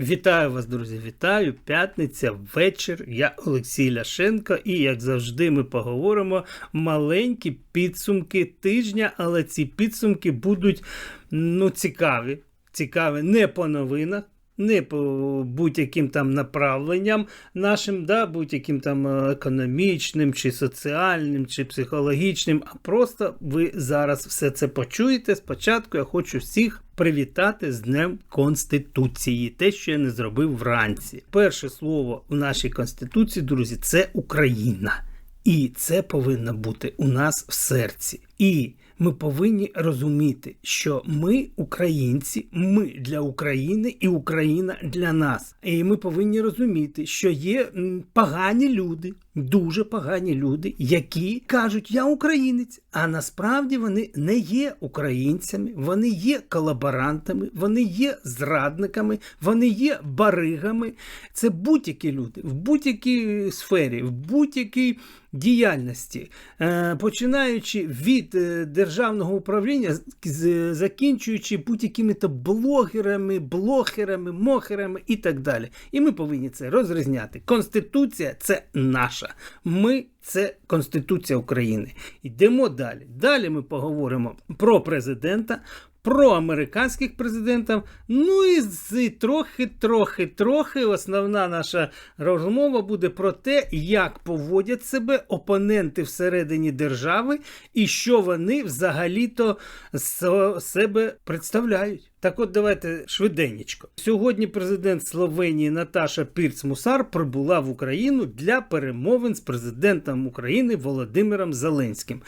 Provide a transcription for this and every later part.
Вітаю вас, друзі! Вітаю! П'ятниця, вечір. Я Олексій Ляшенко, і як завжди, ми поговоримо маленькі підсумки тижня, але ці підсумки будуть ну, цікаві. Цікаві не по новинах. Не по будь-яким там направленням нашим, да, будь-яким там е, економічним, чи соціальним, чи психологічним, а просто ви зараз все це почуєте. Спочатку я хочу всіх привітати з Днем Конституції, те, що я не зробив вранці. Перше слово у нашій конституції, друзі, це Україна. І це повинно бути у нас в серці. І ми повинні розуміти, що ми, українці, ми для України і Україна для нас. І ми повинні розуміти, що є погані люди, дуже погані люди, які кажуть, я українець, а насправді вони не є українцями, вони є колаборантами, вони є зрадниками, вони є баригами. Це будь-які люди в будь-якій сфері, в будь-якій діяльності, е, починаючи від е, державного управління, закінчуючи будь-якими то блогерами, блогерами, мохерами і так далі. І ми повинні це розрізняти. Конституція це наша. Ми це Конституція України. Йдемо далі. Далі ми поговоримо про президента, про американських президентів. Ну і з трохи, трохи, трохи основна наша розмова буде про те, як поводять себе опоненти всередині держави і що вони взагалі-то себе представляють. Так от давайте швиденечко. Сьогодні президент Словенії Наташа Пірц Мусар прибула в Україну для перемовин з президентом України Володимиром Зеленським.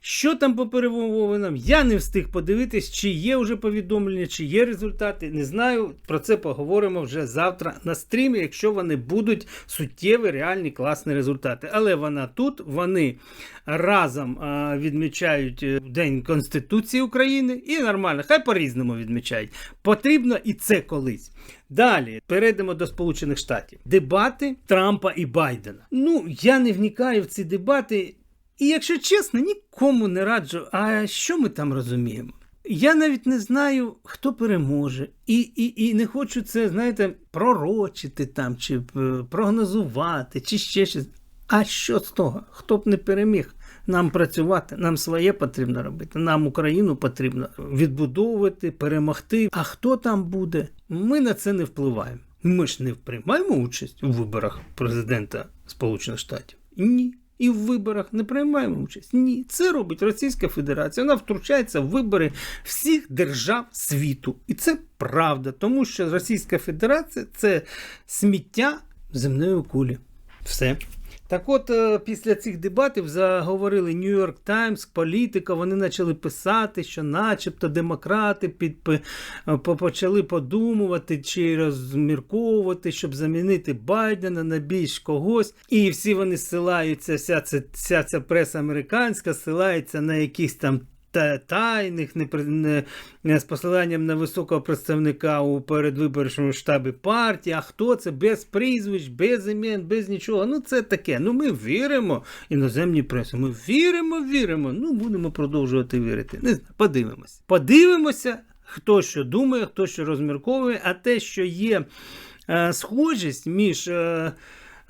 Що там по перемовинам? Я не встиг подивитись, чи є вже повідомлення, чи є результати. Не знаю. Про це поговоримо вже завтра на стрімі, якщо вони будуть суттєві, реальні, класні результати. Але вона тут, вони разом відмічають е, День Конституції України і нормально, хай по-різному відмічають. Потрібно і це колись. Далі перейдемо до Сполучених Штатів. Дебати Трампа і Байдена. Ну, я не вникаю в ці дебати. І якщо чесно, нікому не раджу. А що ми там розуміємо? Я навіть не знаю, хто переможе, і і, і не хочу це, знаєте, пророчити там, чи е, прогнозувати, чи ще щось. А що з того? Хто б не переміг? Нам працювати, нам своє потрібно робити. Нам Україну потрібно відбудовувати, перемогти. А хто там буде? Ми на це не впливаємо. Ми ж не приймаємо участь у виборах президента Сполучених Штатів? Ні і в виборах не приймаємо участь. Ні, це робить Російська Федерація. Вона втручається в вибори всіх держав світу. І це правда, тому що Російська Федерація це сміття земної кулі. Все. Так от, е, після цих дебатів заговорили Нью-Йорк Таймс, політика, вони почали писати, що начебто демократи під, почали подумувати чи розмірковувати, щоб замінити Байдена на більш когось. І всі вони ссилаються, вся ця, вся ця преса американська ссилається на якісь там тайних, не, не, не з посиланням на високого представника у передвиборчому штабі партії. А хто це без прізвищ, без імен, без нічого. Ну це таке. Ну ми віримо іноземній пресі. Ми віримо, віримо. Ну будемо продовжувати вірити. Не знаю, подивимося. Подивимося, хто що думає, хто що розмірковує, а те, що є е, схожість між е,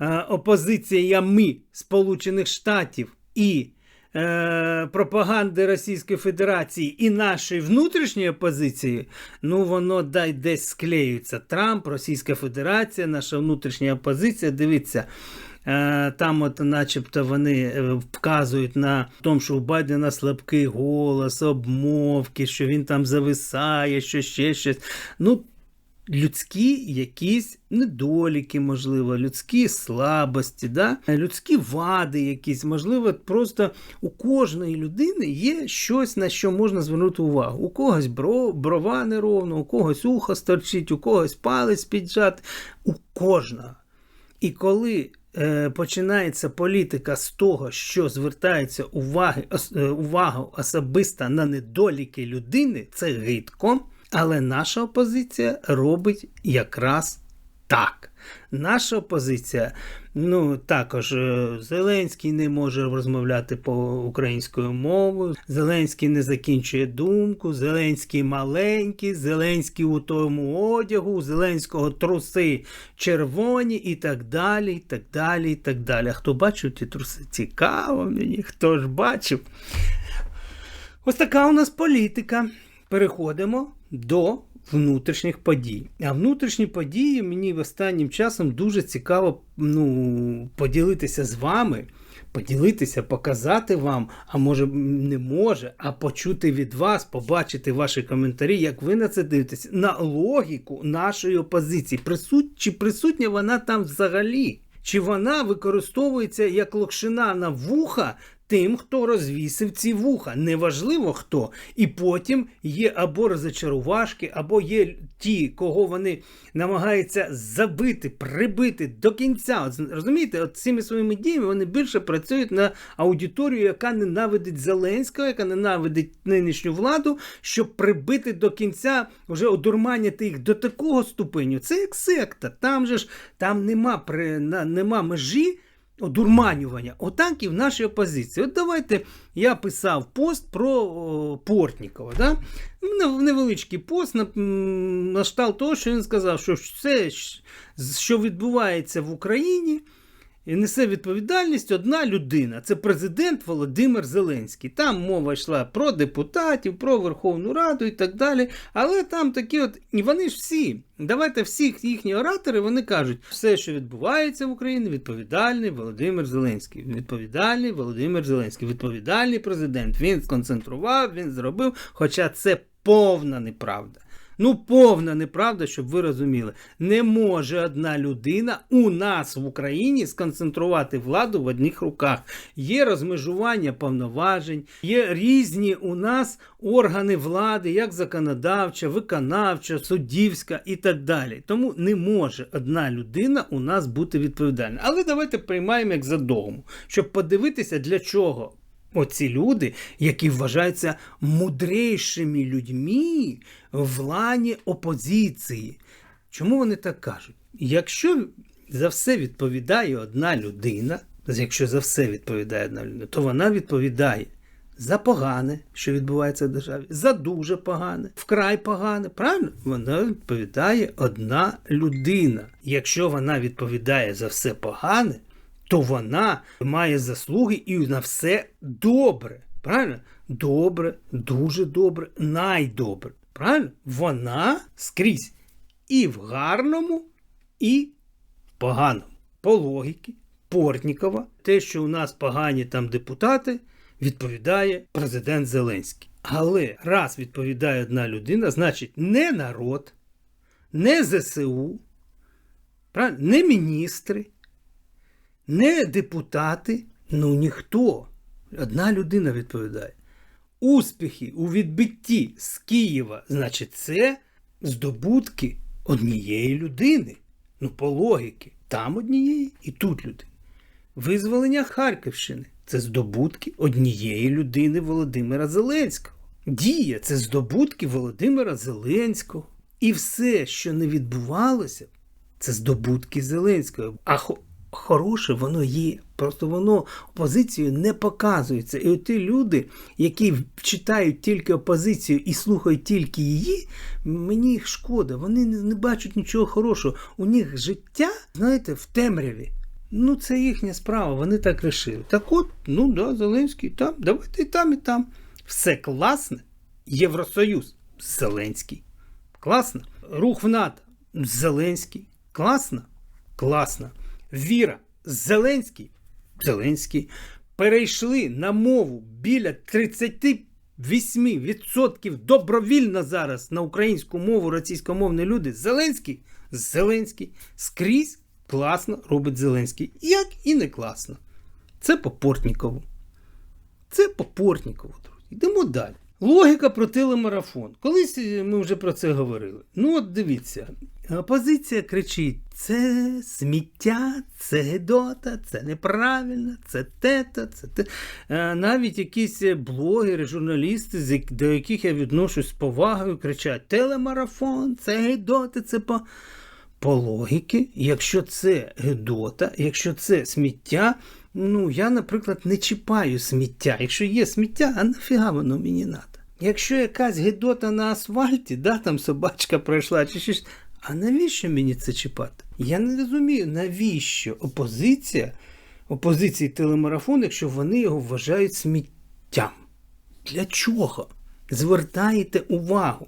е, опозиціями Сполучених Штатів і е, пропаганди Російської Федерації і нашої внутрішньої опозиції, ну воно дай десь склеюється. Трамп, Російська Федерація, наша внутрішня опозиція. Дивіться. Е, там, от, начебто, вони е, вказують на тому, що у Байдена слабкий голос, обмовки, що він там зависає, що ще щось. Ну, людські якісь недоліки, можливо, людські слабості, да? людські вади, якісь, можливо, просто у кожної людини є щось, на що можна звернути увагу. У когось брова неровно, у когось ухо сторчить, у когось палець піджат, у кожного. І коли е, починається політика з того, що звертається уваги, е, увагу особисто на недоліки людини, це гидко. Але наша опозиція робить якраз Так. Наша опозиція, ну також е, Зеленський не може розмовляти по українською мовою, Зеленський не закінчує думку, Зеленський маленький, Зеленський у тому одягу, у Зеленського труси червоні і так далі. і так далі, і так далі. Хто бачив ті труси? Цікаво мені, хто ж бачив. Ось така у нас політика. Переходимо до внутрішніх подій. А внутрішні події мені останнім часом дуже цікаво ну, поділитися з вами, поділитися, показати вам, а може не може, а почути від вас, побачити ваші коментарі, як ви на це дивитесь, на логіку нашої опозиції. Присут... Чи присутня вона там взагалі? Чи вона використовується як локшина на вуха тим, хто розвісив ці вуха. Неважливо хто. І потім є або розочарувашки, або є ті, кого вони намагаються забити, прибити до кінця. От, розумієте, от цими своїми діями вони більше працюють на аудиторію, яка ненавидить Зеленського, яка ненавидить нинішню владу, щоб прибити до кінця, вже одурманяти їх до такого ступеню. Це як секта. Там же ж там нема, при, на, нема межі одурманювання. Отак і в нашій опозиції. От давайте я писав пост про о, Портнікова. Да? Невеличкий пост на, на штал того, що він сказав, що все, що відбувається в Україні. І несе відповідальність одна людина. Це президент Володимир Зеленський. Там мова йшла про депутатів, про Верховну Раду і так далі. Але там такі от, і вони ж всі. Давайте всіх їхні оратори вони кажуть, все, що відбувається в Україні, відповідальний Володимир Зеленський. Відповідальний Володимир Зеленський, відповідальний президент. Він сконцентрував, він зробив. Хоча це повна неправда. Ну, повна неправда, щоб ви розуміли. Не може одна людина у нас в Україні сконцентрувати владу в одних руках. Є розмежування повноважень, є різні у нас органи влади, як законодавча, виконавча, суддівська і так далі. Тому не може одна людина у нас бути відповідальна. Але давайте приймаємо як за догму, щоб подивитися, для чого. Оці люди, які вважаються мудрейшими людьми в лані опозиції. Чому вони так кажуть? Якщо за все відповідає одна людина, якщо за все відповідає одна людина, то вона відповідає за погане, що відбувається в державі, за дуже погане, вкрай погане. Правильно? Вона відповідає одна людина. Якщо вона відповідає за все погане, то вона має заслуги і на все добре. Правильно? Добре, дуже добре, найдобре. Правильно? Вона скрізь і в гарному, і в поганому. По логіки Портнікова, те, що у нас погані там депутати, відповідає президент Зеленський. Але раз відповідає одна людина, значить не народ, не ЗСУ, правильно? не міністри, не депутати, ну ніхто. Одна людина відповідає. Успіхи у відбитті з Києва, значить, це здобутки однієї людини. Ну, по логіки, там однієї і тут людини. Визволення Харківщини це здобутки однієї людини Володимира Зеленського. Дія це здобутки Володимира Зеленського. І все, що не відбувалося, це здобутки Зеленського. А хороше воно є. Просто воно опозицію не показується. І от ті люди, які читають тільки опозицію і слухають тільки її, мені їх шкода. Вони не, бачать нічого хорошого. У них життя, знаєте, в темряві. Ну, це їхня справа, вони так рішили. Так от, ну да, Зеленський там, давайте і там, і там. Все класне. Євросоюз Зеленський. Класно. Рух в НАТО Зеленський. Класно? Класно. Віра, Зеленський, Зеленський перейшли на мову біля 38% добровільно зараз на українську мову російськомовні люди. Зеленський, Зеленський скрізь класно робить Зеленський. Як і не класно. Це по Портнікову. Це по Портнікову, друзі. Йдемо далі. Логіка про телемарафон. Колись ми вже про це говорили. Ну, от дивіться, опозиція кричить: це сміття, це гедота, це неправильно, це тета, це те. Навіть якісь блогери, журналісти, до яких я відношусь з повагою, кричать: телемарафон, це гедота, це по. по логіки, якщо це гидота, якщо це сміття, ну я, наприклад, не чіпаю сміття. Якщо є сміття, а нафіга воно мені треба? Якщо якась гидота на асфальті, да, там собачка пройшла чи щось, а навіщо мені це чіпати? Я не розумію, навіщо опозиція, опозиції телемарафон, якщо вони його вважають сміттям. Для чого? Звертаєте увагу,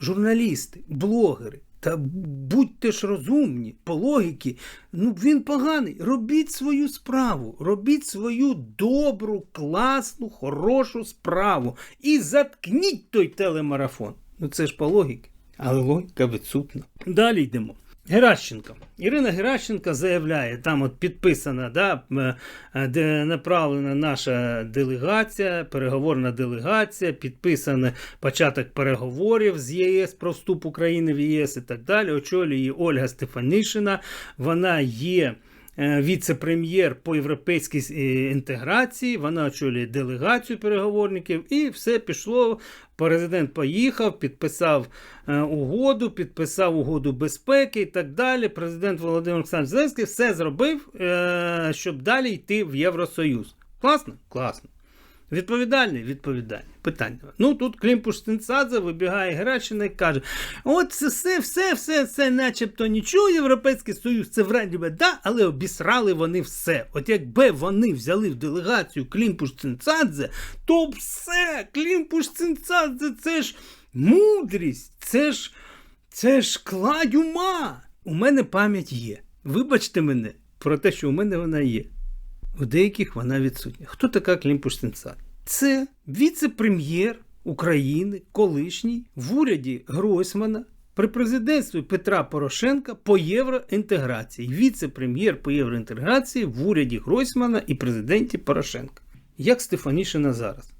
журналісти, блогери. Та будьте ж розумні, по логіки, ну він поганий. Робіть свою справу, робіть свою добру, класну, хорошу справу. І заткніть той телемарафон. Ну це ж по логіки, але логіка відсутна. Далі йдемо. Геращенко. Ірина Геращенко заявляє, там от підписана, да, е, де направлена наша делегація, переговорна делегація, підписаний початок переговорів з ЄС про вступ України в ЄС і так далі. Очолює Ольга Стефанішина. Вона є. Е, Віце-прем'єр по європейській е, інтеграції, вона очолює делегацію переговорників, і все пішло. Президент поїхав, підписав е, угоду, підписав угоду безпеки і так далі. Президент Володимир Олександрович Зеленський все зробив, щоб далі йти в Євросоюз. Класно? Класно. Відповідальний? Відповідальний. Питання. Ну тут Клімпуш Стенцадзе вибігає Геращина і каже: от це все, все, все, все, начебто нічого, Європейський Союз, це вранді би да, але обісрали вони все. От якби вони взяли в делегацію Клімпуш Стенцадзе, то все, Клімпуш Стенцадзе, це ж мудрість, це ж, це ж кладь ума. У мене пам'ять є. Вибачте мене про те, що у мене вона є. У деяких вона відсутня. Хто така Клімпуш Стенцадзе? Це віце-прем'єр України, колишній в уряді Гройсмана при президентстві Петра Порошенка по євроінтеграції. Віце-прем'єр по євроінтеграції в уряді Гройсмана і президенті Порошенка. Як Стефанішина зараз?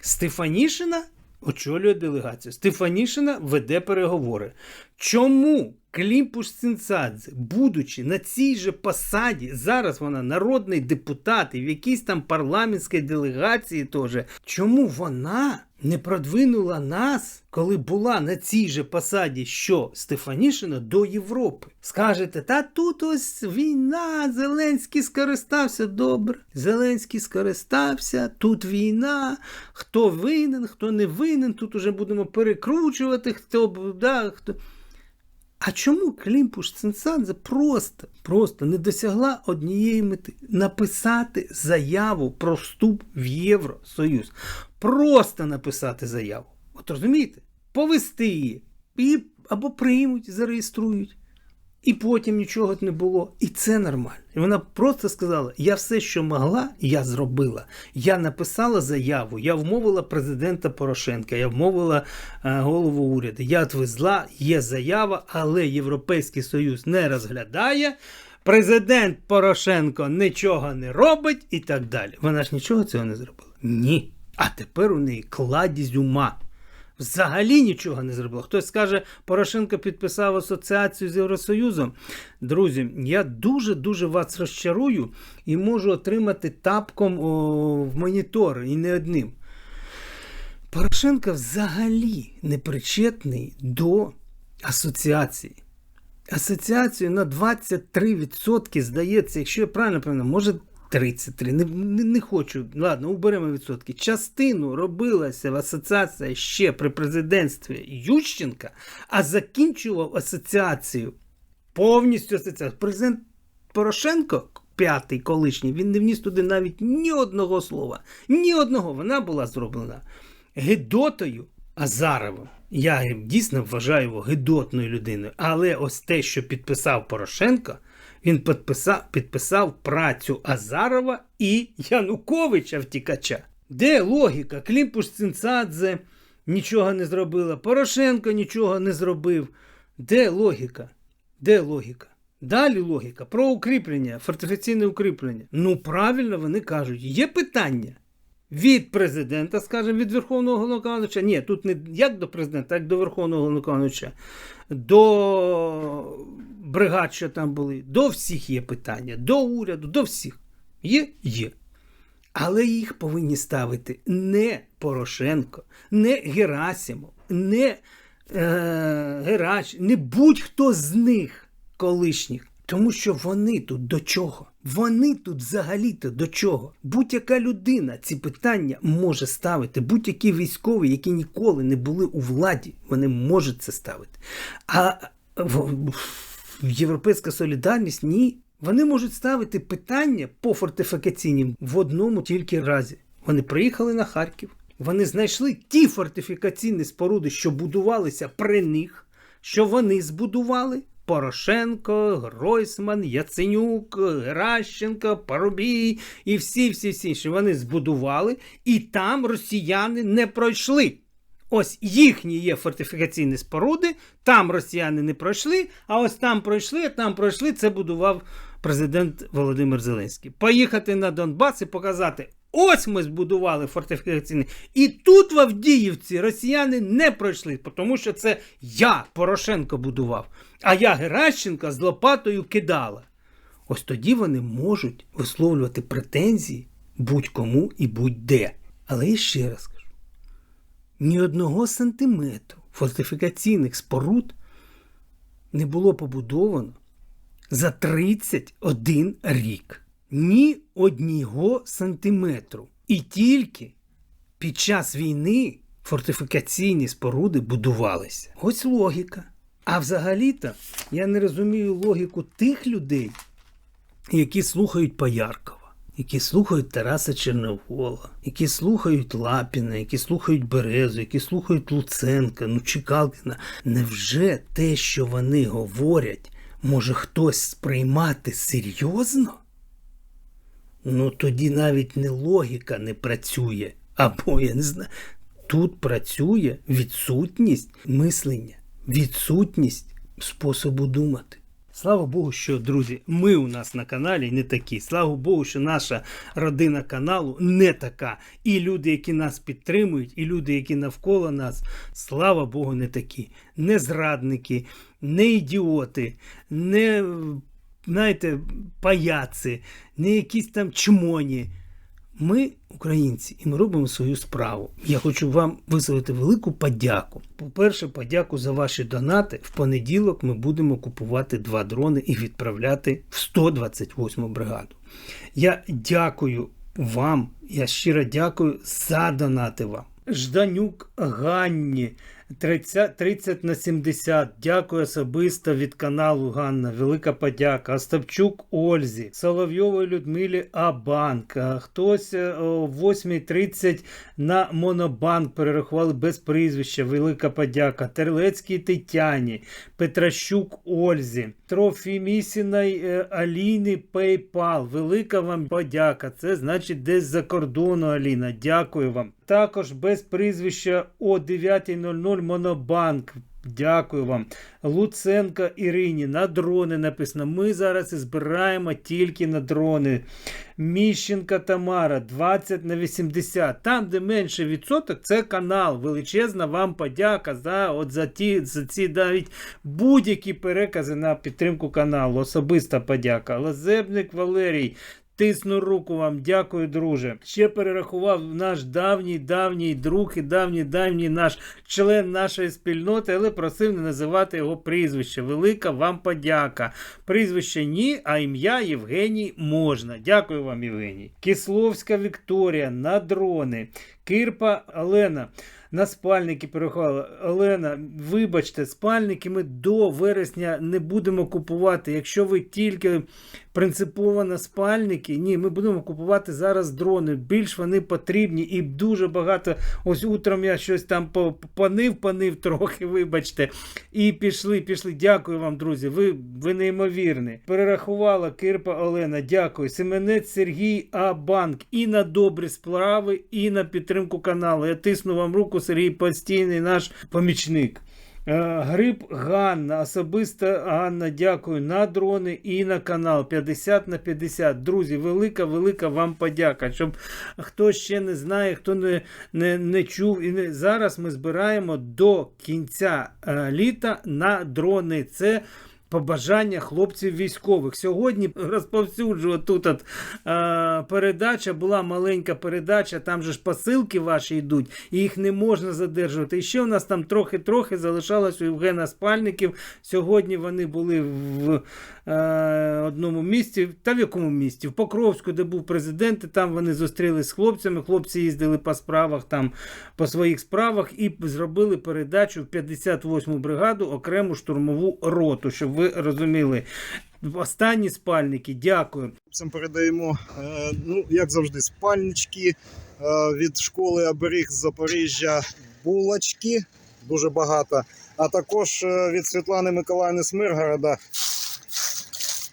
Стефанішина очолює делегацію. Стефанішина веде переговори. Чому Клімпуш Цинцадзе, будучи на цій же посаді, зараз вона народний депутат і в якійсь там парламентській делегації теж, чому вона не продвинула нас, коли була на цій же посаді, що Стефанішина до Європи? Скажете, та тут ось війна, Зеленський скористався добре. Зеленський скористався, тут війна, хто винен, хто не винен, тут уже будемо перекручувати, хто да, хто. А чому Клімпуш Цинцадзе просто, просто не досягла однієї мети написати заяву про вступ в Євросоюз? Просто написати заяву. От розумієте? Повести її. І або приймуть, зареєструють. І потім нічого не було. І це нормально. І вона просто сказала: я все, що могла, я зробила. Я написала заяву, я вмовила президента Порошенка, я вмовила е, голову уряду. Я відвезла, є заява, але Європейський Союз не розглядає. Президент Порошенко нічого не робить і так далі. Вона ж нічого цього не зробила. Ні. А тепер у неї кладість ума. Взагалі нічого не зробила. Хтось скаже, Порошенко підписав асоціацію з Євросоюзом. Друзі, я дуже-дуже вас розчарую і можу отримати тапком о, в монітор і не одним. Порошенко взагалі не причетний до асоціації. Асоціацію на 23% здається, якщо я правильно пам'ятаю, може 33. Не, не, не хочу. Ладно, уберемо відсотки. Частину робилася в асоціація ще при президентстві Ющенка, а закінчував асоціацію повністю асоціацію. Президент Порошенко, п'ятий колишній, він не вніс туди навіть ні одного слова. Ні одного. Вона була зроблена Гедотою Азаровим. Я дійсно вважаю його гидотною людиною. Але ось те, що підписав Порошенко, він підписав, підписав працю Азарова і Януковича втікача. Де логіка? Клімпуш Цинцадзе нічого не зробила, Порошенко нічого не зробив. Де логіка? Де логіка? Далі логіка про укріплення, фортифікаційне укріплення. Ну, правильно вони кажуть, є питання. Від президента, скажімо, від Верховного Головнокомандуюча. Ні, тут не як до президента, як до Верховного Головнокомандуюча. До бригад, що там були, до всіх є питання, до уряду, до всіх. Є? Є. Але їх повинні ставити не Порошенко, не Герасимов, не е, Герач, не будь-хто з них. колишніх. Тому що вони тут до чого? Вони тут взагалі-то до чого? Будь-яка людина ці питання може ставити, будь-які військові, які ніколи не були у владі, вони можуть це ставити. А в- Європейська солідарність ні. Вони можуть ставити питання по фортифікаційним в одному тільки разі. Вони приїхали на Харків, вони знайшли ті фортифікаційні споруди, що будувалися при них, що вони збудували. Порошенко, Гройсман, Яценюк, Геращенко, Парубій і всі, всі, всі, що вони збудували, і там росіяни не пройшли. Ось їхні є фортифікаційні споруди, там росіяни не пройшли, а ось там пройшли, там пройшли. Це будував президент Володимир Зеленський. Поїхати на Донбас і показати. Ось ми збудували фортифікаційні. І тут в Авдіївці росіяни не пройшли, тому що це я, Порошенко, будував. А я Геращенка з лопатою кидала. Ось тоді вони можуть висловлювати претензії будь-кому і будь-де. Але я ще раз кажу: ні одного сантиметру фортифікаційних споруд не було побудовано за 31 рік. Ні одного сантиметру. І тільки під час війни фортифікаційні споруди будувалися. Ось логіка. А взагалі-то я не розумію логіку тих людей, які слухають Пояркова, які слухають Тараса Черновола, які слухають Лапіна, які слухають Березу, які слухають Луценка, ну Чекалкіна. Невже те, що вони говорять, може хтось сприймати серйозно? Ну тоді навіть не логіка не працює, або я не знаю. Тут працює відсутність мислення, відсутність способу думати. Слава Богу, що друзі, ми у нас на каналі не такі. Слава Богу, що наша родина каналу не така. І люди, які нас підтримують, і люди, які навколо нас, слава Богу, не такі. Не зрадники, не ідіоти, не знаєте, паяци, не якісь там чмоні. Ми українці, і ми робимо свою справу. Я хочу вам висловити велику подяку. По-перше, подяку за ваші донати. В понеділок ми будемо купувати два дрони і відправляти в 128 бригаду. Я дякую вам, я щиро дякую за донати вам. Жданюк Ганні 30, 30 на 70. Дякую особисто від каналу Ганна. Велика подяка. Остапчук Ользі, Соловйової Людмилі Абанк. Хтось е, о 8.30 на Монобанк перерахували без прізвища. Велика подяка. Терлецькій Тетяні, Петращук Ользі, Трофімісіної е, Аліни PayPal. Велика вам подяка. Це значить десь за кордону Аліна. Дякую вам. Також без прізвища о 9.00 Монобанк. Дякую вам. Луценка Ірині. На дрони написано. Ми зараз збираємо тільки на дрони. Міщенка Тамара 20 на 80. Там, де менше відсоток, це канал. Величезна вам подяка за от за ті за ці навіть будь-які перекази на підтримку каналу. Особиста подяка. Лазебник Валерій. Тисну руку вам, дякую, друже. Ще перерахував наш давній давній друг і давній давній наш член нашої спільноти, але просив не називати його прізвище. Велика вам подяка. Прізвище ні, а ім'я Євгеній можна. Дякую вам, Євгеній. Кисловська Вікторія на дрони. Кирпа Олена. На спальники переховали. Олена, вибачте, спальники ми до вересня не будемо купувати. Якщо ви тільки принципово на спальники, ні, ми будемо купувати зараз дрони. Більш вони потрібні і дуже багато. Ось утром я щось там панив, панив трохи, вибачте. І пішли, пішли. Дякую вам, друзі. Ви, ви неймовірні. Перерахувала Кирпа Олена. Дякую. Семенець Сергій Абанк. І на добрі справи, і на підтримку каналу. Я тисну вам руку, Сергій постійний наш помічник. Е, Гриб Ганна, особисто Ганна, дякую на дрони і на канал 50 на 50. Друзі, велика, велика вам подяка. Щоб хто ще не знає, хто не, не, не чув. І не... Зараз ми збираємо до кінця е, літа на дрони. Це побажання хлопців військових. Сьогодні розповсюджую тут от, е, передача, була маленька передача, там же ж посилки ваші йдуть, і їх не можна задержувати. І ще у нас там трохи-трохи залишалось у Євгена Спальників. Сьогодні вони були в е, одному місті, та в якому місті? В Покровську, де був президент, і там вони зустрілись з хлопцями. Хлопці їздили по справах, там по своїх справах і зробили передачу в 58-му бригаду окрему штурмову роту, щоб ви розуміли. Останні спальники, дякую. Хлопцям передаємо, е, ну, як завжди, спальнички е, від школи Оберіг з Запоріжжя, булочки, дуже багато. А також е, від Світлани Миколаївни Смиргорода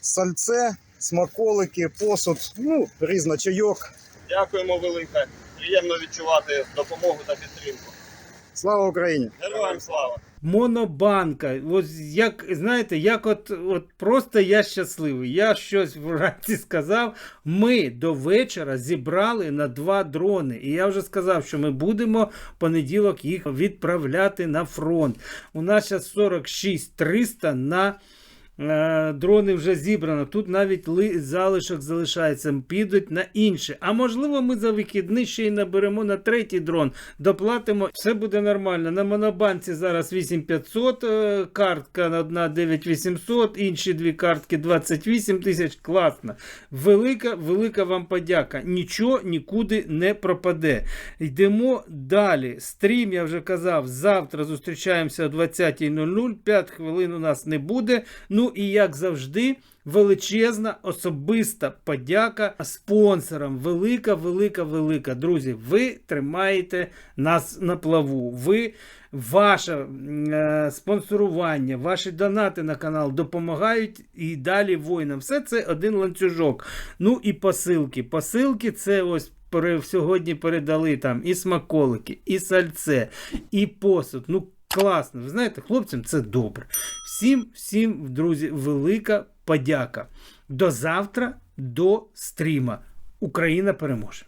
сальце, смаколики, посуд, ну, різно чайок. Дякуємо велике. Приємно відчувати допомогу та підтримку. Слава Україні! Героям слава! Монобанка. Ось як знаєте, як от, от просто я щасливий. Я щось вранці сказав. Ми до вечора зібрали на два дрони. І я вже сказав, що ми будемо в понеділок їх відправляти на фронт. У нас зараз 46 300 на. Е, Дрони вже зібрано. Тут навіть залишок залишається, підуть на інше. А можливо, ми за вихідний ще й наберемо на третій дрон, доплатимо, все буде нормально. На монобанці зараз 8500, е, картка одна 9800, інші дві картки 28 тисяч. Класно. Велика, велика вам подяка. Нічого нікуди не пропаде. Йдемо далі. Стрім, я вже казав, завтра зустрічаємося о 20.00. 5 хвилин у нас не буде. Ну і як завжди, величезна особиста подяка спонсорам. Велика, велика, велика. Друзі, ви тримаєте нас на плаву. Ви. Ваше е, спонсорування, ваші донати на канал допомагають і далі воїнам. Все це один ланцюжок. Ну і посилки. Посилки це ось сьогодні передали там і смаколики, і сальце, і посуд. Ну класно. Ви знаєте, хлопцям це добре. Всім, всім, друзі, велика подяка. До завтра, до стріма. Україна переможе.